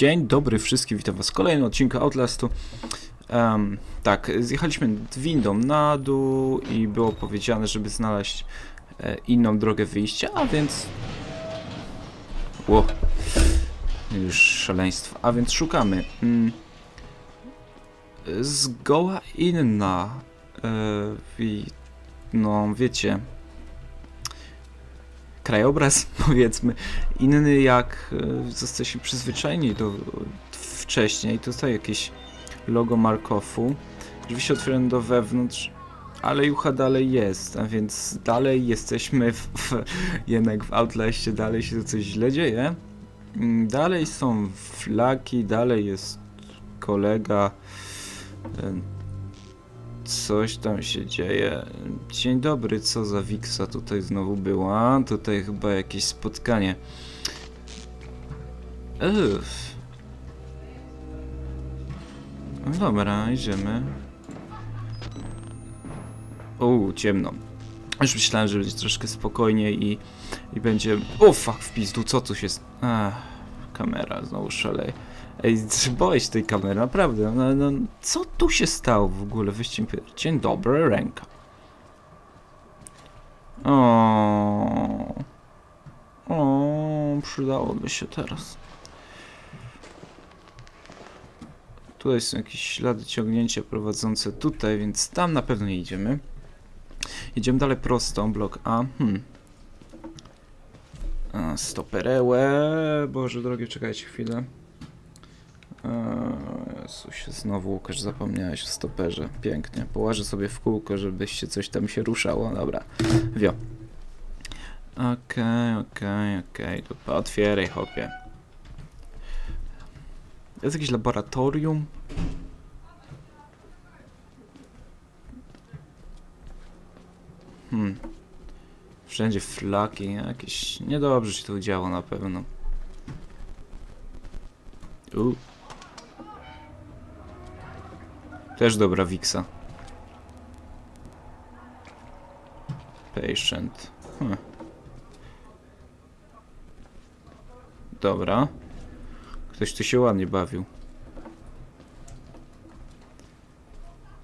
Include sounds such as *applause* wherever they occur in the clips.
Dzień dobry wszystkim, witam was w kolejnym odcinku Outlastu. Em, tak, zjechaliśmy windą na dół i było powiedziane, żeby znaleźć e, inną drogę wyjścia, a więc... Ło, już szaleństwo, a więc szukamy. Mm, zgoła inna e, no wiecie krajobraz *laughs* powiedzmy inny jak e, jesteśmy przyzwyczajeni do wcześniej tutaj jakieś logo Markowu drzwi się do wewnątrz ale Jucha dalej jest, a więc dalej jesteśmy w, w, jednak w Outlaście, dalej się coś źle dzieje. Mm, Dalej są flaki, dalej jest kolega. Coś tam się dzieje. Dzień dobry, co za Wiksa tutaj znowu była? Tutaj chyba jakieś spotkanie. Uff. No Dobra, idziemy. O, ciemno. Już myślałem, że będzie troszkę spokojniej i, i będzie... O, fuck, w pizdu, co tu się... Ach, kamera znowu szaleje. Ej, boję się tej kamery, naprawdę. No, no, co tu się stało w ogóle? Wyścig... Dzień dobry, ręka. O, o, przydałoby się teraz. Tutaj są jakieś ślady ciągnięcia prowadzące tutaj, więc tam na pewno nie idziemy. Idziemy dalej prosto, blok A. Hmm. A, Stoperełę. Boże drogie, czekajcie chwilę. Jezusie, znowu Łukasz zapomniałeś o stoperze. Pięknie. Położę sobie w kółko, żebyście coś tam się ruszało. Dobra. Wio. Okej, okej, okej. To otwieraj, hopie. Jest jakieś laboratorium? Hmm. Wszędzie flaki, jakieś... Niedobrze się tu działo na pewno. U. Też dobra Wiksa. Patient. Hm. Dobra. Ktoś tu się ładnie bawił.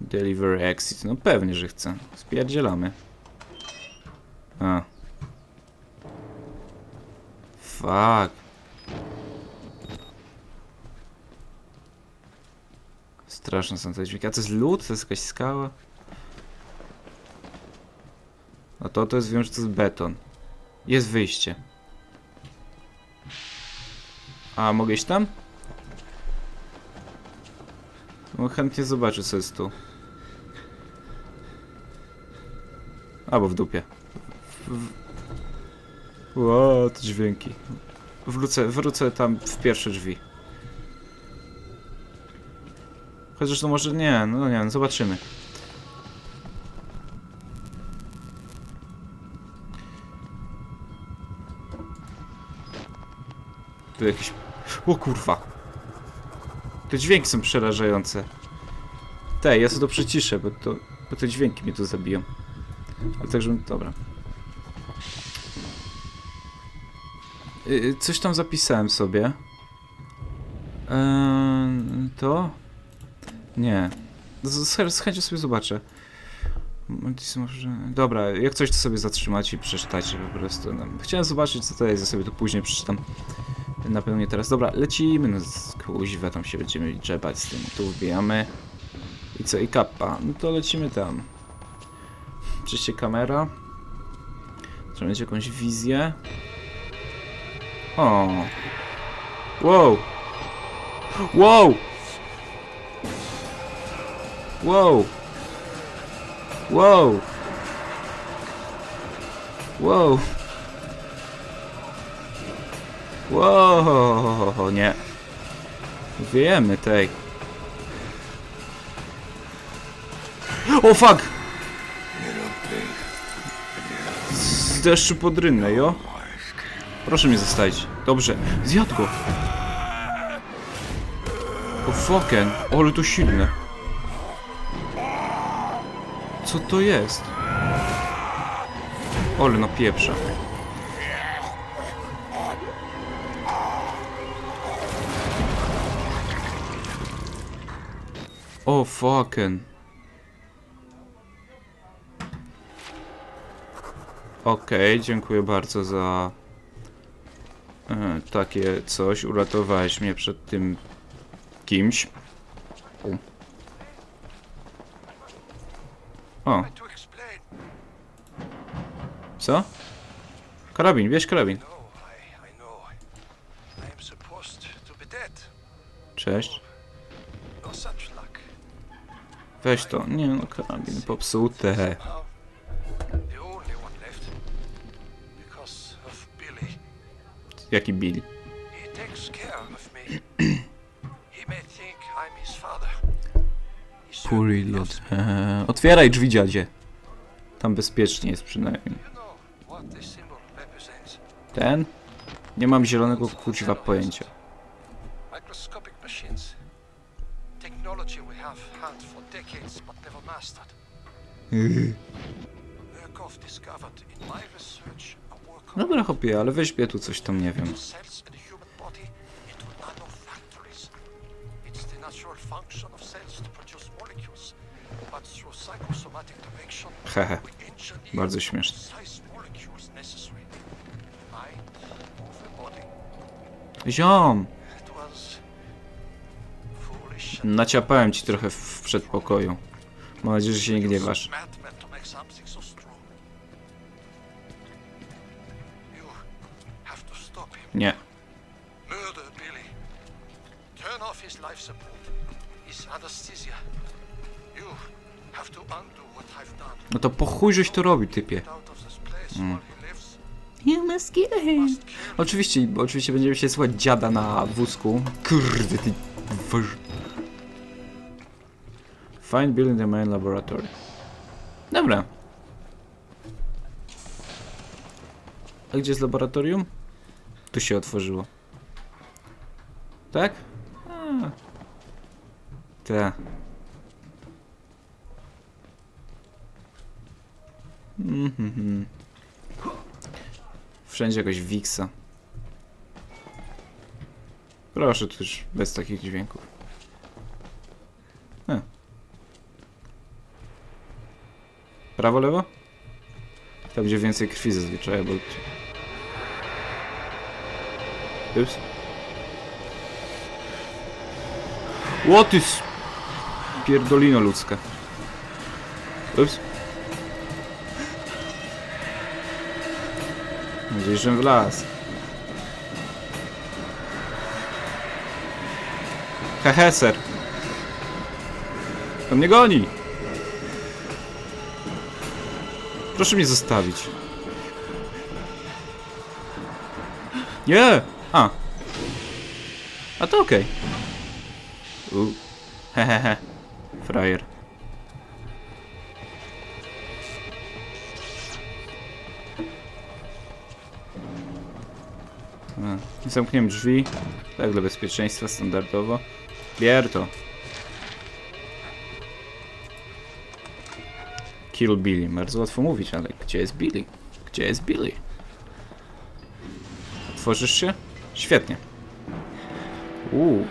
Deliver exit. No pewnie, że chce. Spierdzielamy. A. Fuck. Straszne są te dźwięki. A to jest lód? To jest jakaś skała? A to to jest, wiem, że to jest beton. Jest wyjście. A, mogę iść tam? No chętnie zobaczę, co jest tu. Albo w dupie. W... Ło, te dźwięki. Wrócę, wrócę tam w pierwsze drzwi. Chociaż to może nie, no nie, no zobaczymy. Tu jakieś... O kurwa! Te dźwięki są przerażające. Te, ja sobie to przyciszę, bo to... Bo te dźwięki mnie tu zabiją. Ale tak, żebym... Dobra. Yy, coś tam zapisałem sobie. Eee, to? Nie. Z, z, chęcią sobie zobaczę. Dobra, jak coś to sobie zatrzymać i przeczytajcie po prostu. No, chciałem zobaczyć co to jest, ja sobie to później przeczytam. Na pewno nie teraz. Dobra, lecimy, no kuźwa, tam się będziemy drzebać z tym. Tu wbijamy. I co, i kappa. No to lecimy tam. Oczywiście kamera. Trzeba mieć jakąś wizję. O. Wow. Wow. Wow. Wow. Wow. Wow, nie. Wiemy tej. O fuck! Z deszczu pod rynnę, jo? Proszę mnie zostawić. Dobrze, zjadł go. O fucking, ale to silne. Co to jest? Ole no pieprza. O oh, fucking. Okej, okay, dziękuję bardzo za e, takie coś. Uratowałeś mnie przed tym kimś. O, co? Karabin, bierz karabin. Cześć. Weź to. Nie no, karabin popsute. Jaki Billy? He takes care of me. he may think I'm his father. Poor me. Eee, otwieraj drzwi, dziadzie. Tam bezpiecznie jest przynajmniej. Ten? Nie mam zielonego kuźwa pojęcia. Microscopic machines. Technology we have had for decades but never mastered. Murkoff discovered in my research a work Dobra, chłopie, ale weźmie tu coś tam, nie wiem. Hehe. Bardzo śmieszne. Ziom! Naciapałem ci trochę w przedpokoju. Mam nadzieję, że się nie gniewasz. Chuj żeś to robi, typie. Mm. You must kill him. Oczywiście, oczywiście będziemy się słuchać dziada na wózku. Kurde, ty... Find Bill in the main laboratory. Dobra. A gdzie jest laboratorium? Tu się otworzyło. Tak? A. Tak. Mhm. Wszędzie jakaś wiksa. Proszę, tu już bez takich dźwięków. E. Prawo, lewo? Tam będzie więcej krwi zazwyczaj, bo... Ups. What is... Pierdolino ludzka. Ups. Że w las. Hehe, ser. To mnie goni. Proszę mnie zostawić. Nie! A. A to okej. Okay. Hehehe. Frajer. A, Zamkniemy drzwi. Tak, dla bezpieczeństwa standardowo. Bier to. Kill Billy. Bardzo łatwo mówić, ale gdzie jest Billy? Gdzie jest Billy? Tworzysz się? Świetnie. Uuu.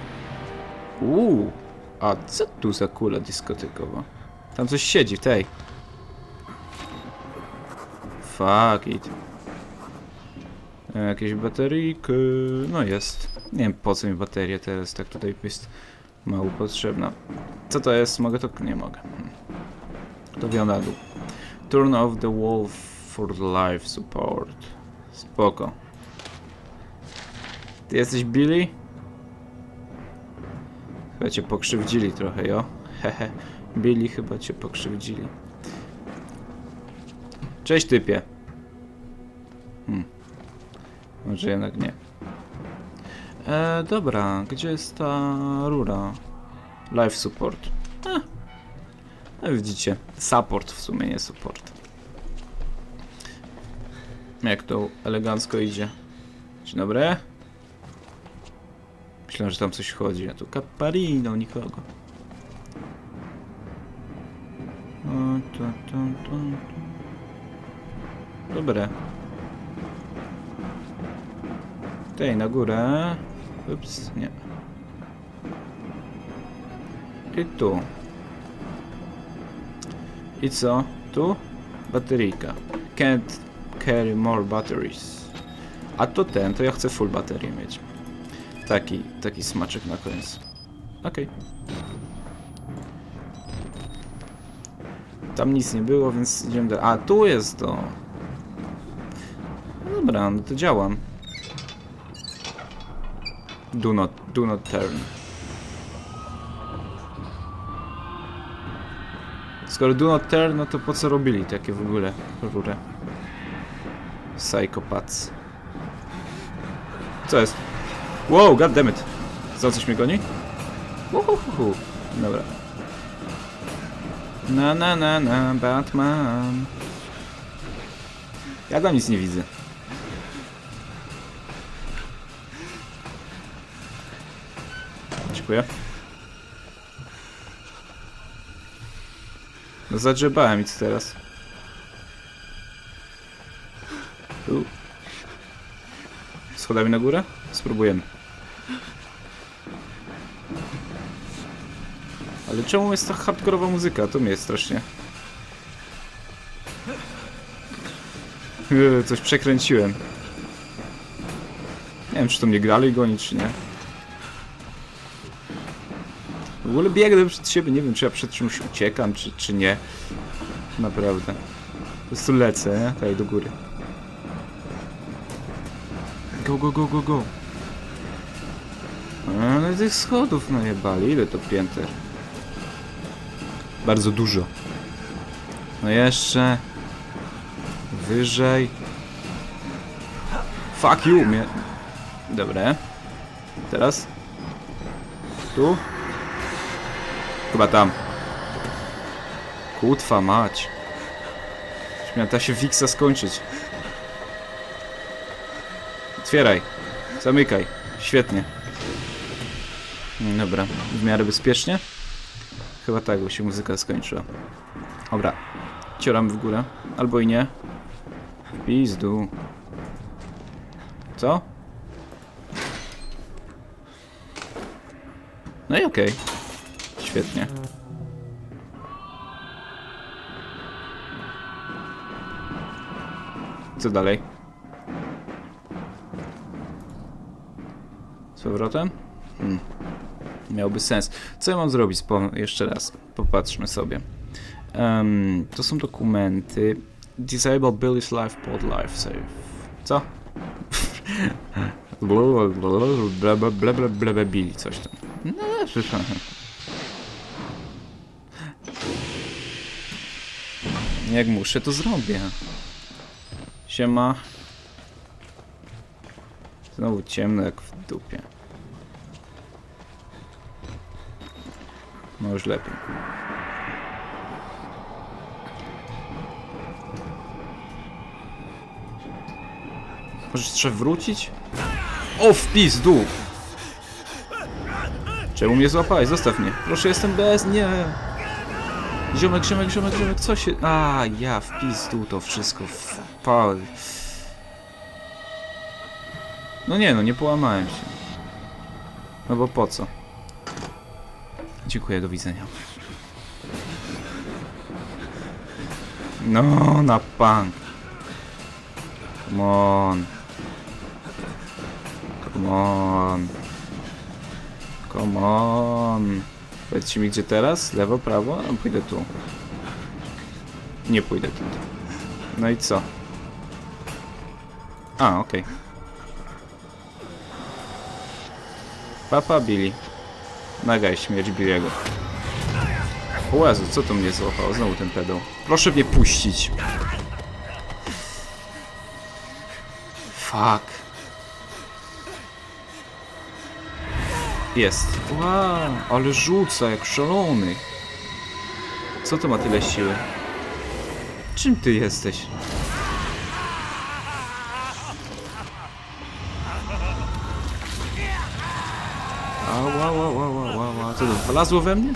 Uuu. A co tu za kula dyskotekowa? Tam coś siedzi, tej. Fuck it. E, Jakieś bateryjki. No jest. Nie wiem po co mi bateria teraz, tak tutaj jest mało potrzebna. Co to jest? Mogę to? Nie mogę. Hmm. To wio na dół. Turn off the wall for life support. Spoko. Ty jesteś Billy? Chyba cię pokrzywdzili trochę, jo? Hehe. *laughs* Billy chyba cię pokrzywdzili. Cześć typie. Hmm. Może jednak nie. E, dobra, gdzie jest ta rura? Life support. E, no widzicie, support w sumie, nie support. Jak to elegancko idzie. Dzień dobry. Myślałem, że tam coś chodzi, a tu kaparino, nikogo. O. Dobre. Tej, na górę. Ups, nie. I tu. I co? Tu? Bateryjka. Can't carry more batteries. A to ten, to ja chcę full baterię mieć. Taki, taki smaczek na koniec. Okej. Tam nic nie było, więc idziemy do... A, tu jest to. No dobra, no to działam. Do not, do not turn. Skoro do not turn, no to po co robili takie w ogóle rurę? Psychopaths. Co jest? Wow, goddammit. Co, coś mnie goni? Uhuhu. Dobra. Na na na na, Batman. Ja tam nic nie widzę. Dziękuję. No zadrzebałem i co teraz? Tu. Schodami na górę? Spróbujemy. Ale czemu jest ta hardkorowa muzyka? To mnie jest strasznie. Yy, Coś przekręciłem. Nie wiem, czy to mnie dalej goni, czy nie. Ogóle biegnę przed siebie, nie wiem, czy ja przed czymś uciekam, czy, czy nie. Naprawdę. Po prostu lecę, nie? Tutaj do góry. Go, go, go, go, go. Ale tych schodów najebali. Ile to pięter? Bardzo dużo. No jeszcze. Wyżej. Fuck you, mnie. Dobre. Teraz. Tu. Chyba tam. Kutwa mać. Miała ta się Wiksa skończyć. Otwieraj. Zamykaj. Świetnie. Dobra, w miarę bezpiecznie. Chyba tak, bo się muzyka skończyła. Dobra. Cioram w górę. Albo i nie. Pizdu. Co? No i okej. Świetnie. Co dalej? Z powrotem? Hmm. Miałby sens. Co ja mam zrobić? Po, jeszcze raz. Popatrzmy sobie. Em, to są dokumenty. Disable Billy's Life Pod Life Save. Co? Bla bla bla bla bla bla bla Billy, coś tam. No, przepraszam. Jak muszę, to zrobię. Siema. Znowu ciemno jak w dupie. No już lepiej. Może trzeba wrócić? O, wpis, dół! Czemu mnie złapałeś? Zostaw mnie. Proszę, jestem bez... Nie! Ziomek, ziomek, ziomek, ziomek, co się... A, ja dół to wszystko. Wpał. No nie no, nie połamałem się. No bo po co? Dziękuję, do widzenia. No, na punk. Come on. Come on. Come on. Powiedzcie mi gdzie teraz? Lewo, prawo? No, pójdę tu. Nie pójdę tu. No i co? A, okej. Papa Billy. Nagaj śmierć Billy'ego. O Jezu, co to mnie złapało? Znowu ten pedał. Proszę mnie puścić. Fuck. Jest. Wow, ale rzuca jak szalony. Co to ma tyle siły? Czym ty jesteś? Ała, ała, ała, ała, ała. Co to, wlazło we mnie?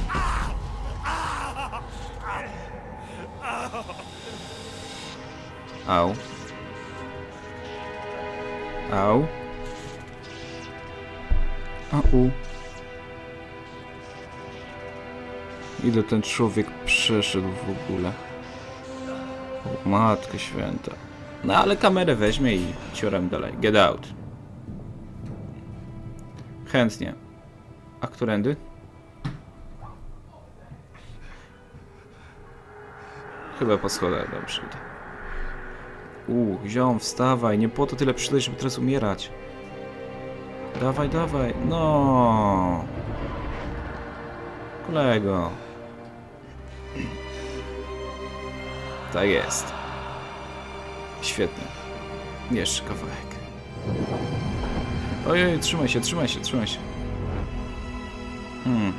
Au. Au. Au. Ile ten człowiek przeszedł w ogóle? O, Matko święta. No ale kamerę weźmie i ciorem dalej. Get out. Chętnie. A którędy? Chyba po schodach, dobrze. Uuu, ziom, wstawaj, nie po to tyle przyszedłeś, żeby teraz umierać. Dawaj, dawaj, no. Kolego. Tak jest. Świetnie. Jeszcze kawałek. Ojej, trzymaj się, trzymaj się, trzymaj się. Hmm.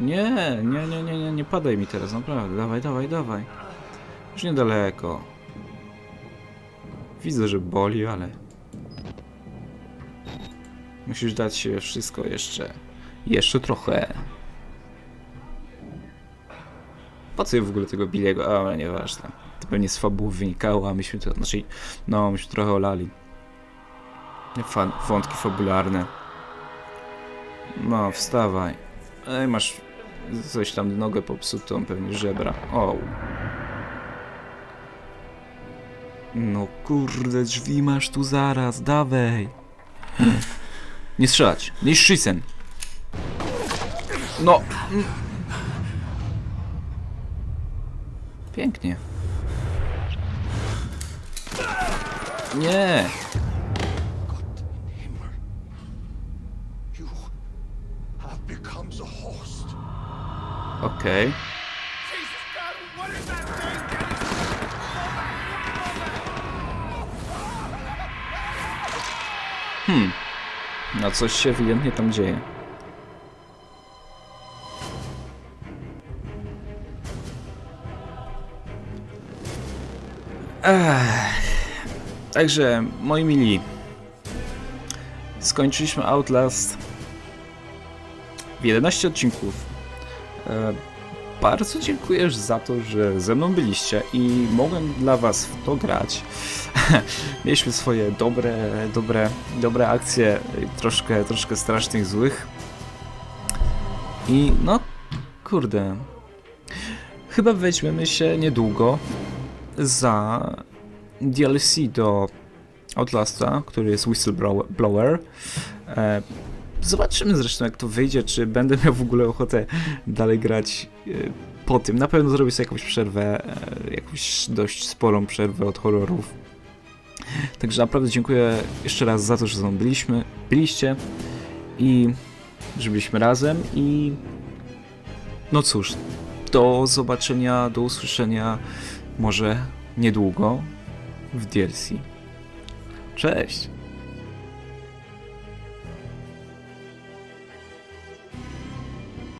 Nie, nie, nie, nie, nie, nie padaj mi teraz, naprawdę. Dawaj, dawaj, dawaj. Już niedaleko. Widzę, że boli, ale... Musisz dać się wszystko jeszcze. Jeszcze trochę. Po co w ogóle tego Billiego? Ale nieważne. To pewnie z fabuły wynikało, a myśmy to... Znaczy, no, myśmy trochę olali. Fan, wątki fabularne. No, wstawaj. Ej, masz coś tam nogę popsutą, pewnie żebra. O. No kurde, drzwi masz tu zaraz, dawaj. Nie strzelać, nie szczycen. No. Pięknie. Nie. Himmel. You Hmm. No coś się ewidentnie tam dzieje. Ech. Także, moi mili, skończyliśmy Outlast w 11 odcinków. E, bardzo dziękuję za to, że ze mną byliście i mogłem dla was w to grać. *laughs* Mieliśmy swoje dobre, dobre, dobre akcje, troszkę, troszkę strasznych, złych. I no, kurde. Chyba weźmiemy się niedługo za DLC do Outlasta, który jest Whistleblower. Zobaczymy zresztą jak to wyjdzie, czy będę miał w ogóle ochotę dalej grać e, po tym. Na pewno zrobię sobie jakąś przerwę, e, jakąś dość sporą przerwę od horrorów. Także naprawdę dziękuję jeszcze raz za to, że ze mną byliśmy, byliście i że byliśmy razem i no cóż, do zobaczenia, do usłyszenia może niedługo w DLC. Cześć!